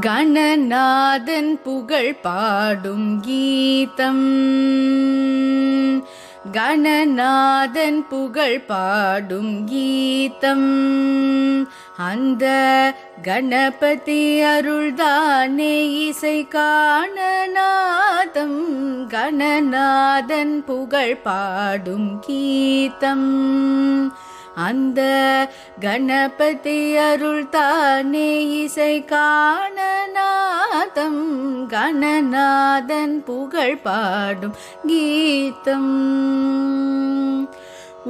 கணநாதன் புகழ் பாடும் கீதம். கணநாதன் புகழ் பாடும் கீதம். அந்த கணபதி அருள்தானே இசை காணநாதம் கணநாதன் புகழ் பாடும் கீதம். அந்த கணபதி அருள் தானே இசை காணநாதம். கணநாதன் புகழ் பாடும் கீதம்.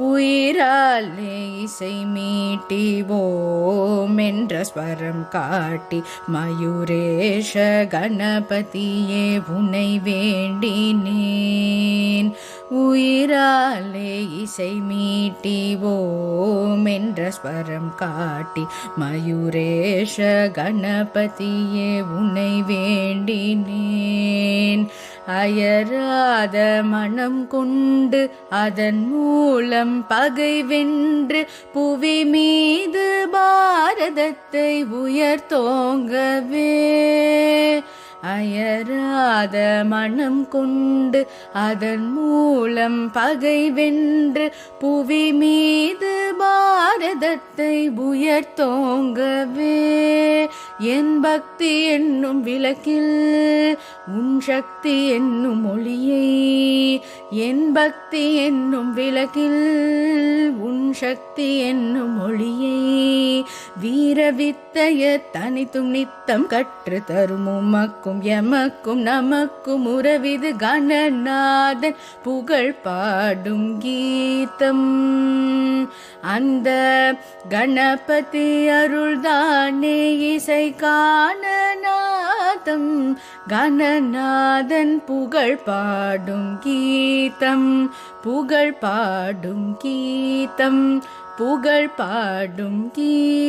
உயிராலே இசை மீட்டிவோம் என்ற ஸ்வரம் காட்டி மயூரேஷ கணபதியே உனை வேண்டினே இசை மீட்டிவோம் என்ற ஸ்வரம் காட்டி மயூரேஷ கணபதியே உன்னை வேண்டினேன். அயராத மனம் கொண்டு அதன் மூலம் பகை வென்று புவி மீது பாரதத்தை உயர்த்தோங்கவே அயராத மனம் கொண்டு அதன் மூலம் பகை வென்று புவி மீது பாரதத்தை உயர்த்தோங்கவே. என் பக்தி என்னும் விளக்கில் உன் சக்தி என்னும் ஒளியை. என் பக்தி என்னும் விளக்கில் உன் சக்தி என்னும் ஒளியை. வீர வித்தைய தனித்தும் நித்தம் கற்று தரும் உமக்கும் எமக்கும் நமக்கும் உறவிது கணநாதன் புகழ் பாடும் கீதம். அந்த கணபதி அருள்தானே இசை காணநாதம் கணநாதன் புகழ் பாடும் கீதம் புகழ் பாடும் கீதம். புகழ் பாடும் கீதம்.